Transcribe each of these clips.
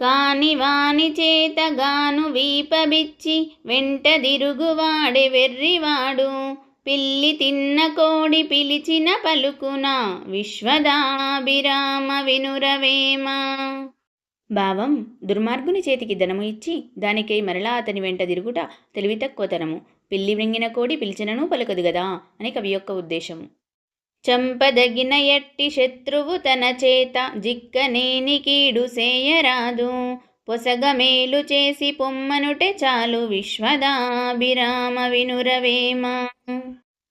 కాని వాని చేతగాను వీపబిచ్చి వెంట దిరుగువాడే వెర్రివాడు. పిల్లి తిన్న కోడి పిలిచిన పలుకున విశ్వదాభిరామ వినురవేమ. భావం దుర్మార్గుని చేతికి ధనము ఇచ్చి దానికై మరలా అతని వెంట తిరుగుట తెలివి తక్కువతనము పిల్లి వ్రింగిన కోడి పిలిచినను పలుకదు గదా అని కవి యొక్క ఉద్దేశము. చంపదగిన ఎట్టి శత్రువు తన చేత జిక్కనేని కీడు సేయరాదు. పొసగ మేలు చేసి పొమ్మనుటే చాలు విశ్వదాభిరామ వినురవేమ.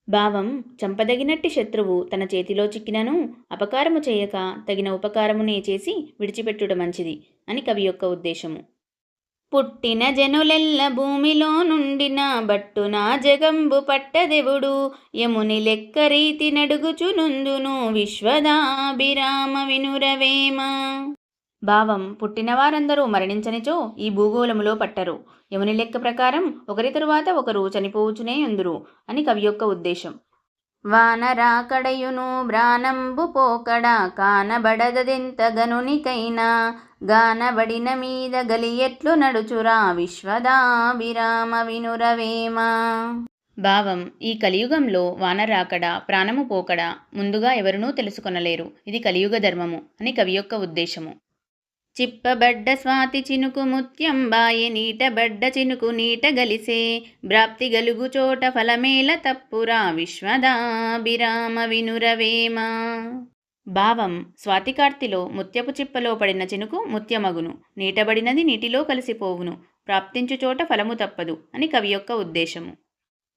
భావం చంపదగినట్టి శత్రువు తన చేతిలో చిక్కినను అపకారము చేయక తగిన ఉపకారమునే చేసి విడిచిపెట్టుట మంచిది అని కవి యొక్క ఉద్దేశము. పుట్టిన జనులెల్ల భూమిలో నుండిన బట్టున జగంబు పట్టదెవుడు. యముని లెక్క రీతి నడుగుచునుందును విశ్వదాభిరామ వినురవేమ. భావం పుట్టిన వారందరూ మరణించనిచో ఈ భూగోళములో పట్టరు. యముని లెక్క ప్రకారం ఒకరి తరువాత ఒకరు చనిపోవచ్చునే ఎందురు అని కవి యొక్క ఉద్దేశం. వానరాకడయును బ్రానంబు పోకడ కానబడదదెంత గనునికైనా గానబడిన మీద గలియెట్లు నడుచురా విశ్వదాభిరామ వినురవేమ భావం ఈ కలియుగంలో వానరాకడ ప్రాణము పోకడ ముందుగా ఎవరునూ తెలుసుకొనలేరు. ఇది కలియుగ ధర్మము అని కవి యొక్క ఉద్దేశము. చిప్పబడ్డ స్వాతి చినుకు ముత్యం బాయే నీటబడ్డ చినుకు నీట గలిసే ప్రాప్తి గలుగు చోట ఫలమేల తప్పురా విశ్వదాభిరామ వినురవేమ. భావం స్వాతికార్తిలో ముత్యపు చిప్పలో పడిన చినుకు ముత్యమగును. నీటబడినది నీటిలో కలిసిపోవును. ప్రాప్తించు చోట ఫలము తప్పదు అని కవి యొక్క ఉద్దేశము.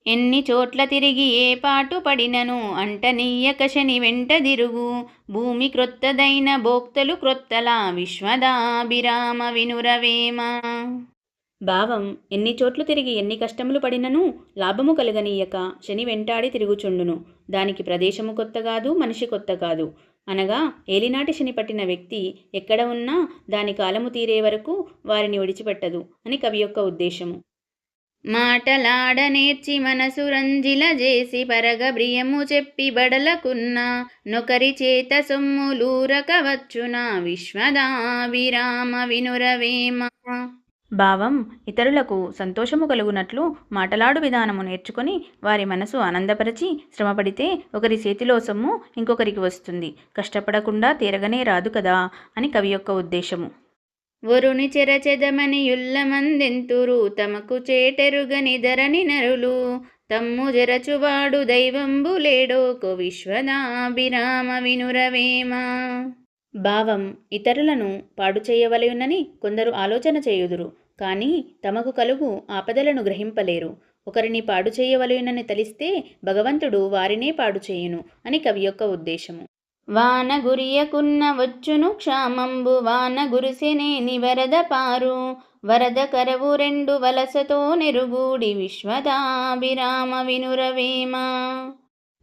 ఎన్ని చోట్ల తిరిగి ఏ పాటు పడినను అంటనీయక శని వెంట దిరుగు భూమి క్రొత్తదైన భోక్తలు క్రొత్తలా విశ్వదాభిరామ వినురవేమ. భావం ఎన్ని చోట్లు తిరిగి ఎన్ని కష్టములు పడినను లాభము కలగనీయక శని వెంటాడి తిరుగుచుండును. దానికి ప్రదేశము కొత్త కాదు మనిషి కొత్త కాదు. అనగా ఏలినాటి శని పట్టిన వ్యక్తి ఎక్కడ ఉన్నా దాని కాలము తీరే వరకు వారిని విడిచిపెట్టదు అని కవి యొక్క ఉద్దేశము. మాటలాడ నేర్చి మనసు రంజిల చేసి పరగ బ్రియము చెప్పి బడలకున్న నొకరి చేత సొమ్ములూరకవచ్చునా వచ్చున విశ్వదాభిరామ వినురవేమ భావం ఇతరులకు సంతోషము కలుగునట్లు మాటలాడు విధానము నేర్చుకొని వారి మనసు ఆనందపరిచి శ్రమపడితే ఒకరి చేతిలో సొమ్ము ఇంకొకరికి వస్తుంది. కష్టపడకుండా తీరగనే రాదు కదా అని కవి యొక్క ఉద్దేశము. వరుని చెరచెదమని యుల్లమందెంతురు? తమకు చేటెరుగని ధరని నరులు? తమ్ము జరచువాడు దైవంబు లేడోకు విశ్వదాభిరామ వినురవేమ? భావం ఇతరులను పాడు చేయవలయునని కొందరు ఆలోచన చేయుదురు. కానీ తమకు కలుగు ఆపదలను గ్రహింపలేరు. ఒకరిని పాడు చేయవలయునని తలిస్తే భగవంతుడు వారినే పాడు చేయును అని కవి యొక్క ఉద్దేశము. వాన గురియకున్న వచ్చును క్షామంబు వాన గురిసెనేని వరద పారు. వరద కరవు రెండు వలసతో నెరుగుడి విశ్వదాభిరామ వినురవేమ.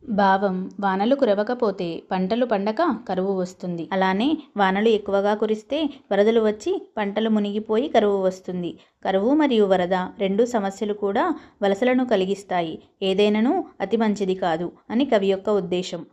భావం వానలు కురవకపోతే పంటలు పండక కరువు వస్తుంది. అలానే వానలు ఎక్కువగా కురిస్తే వరదలు వచ్చి పంటలు మునిగిపోయి కరువు వస్తుంది. కరువు మరియు వరద రెండు సమస్యలు కూడా వలసలను కలిగిస్తాయి. ఏదైనను అతి మంచిది కాదు అని కవి యొక్క ఉద్దేశం.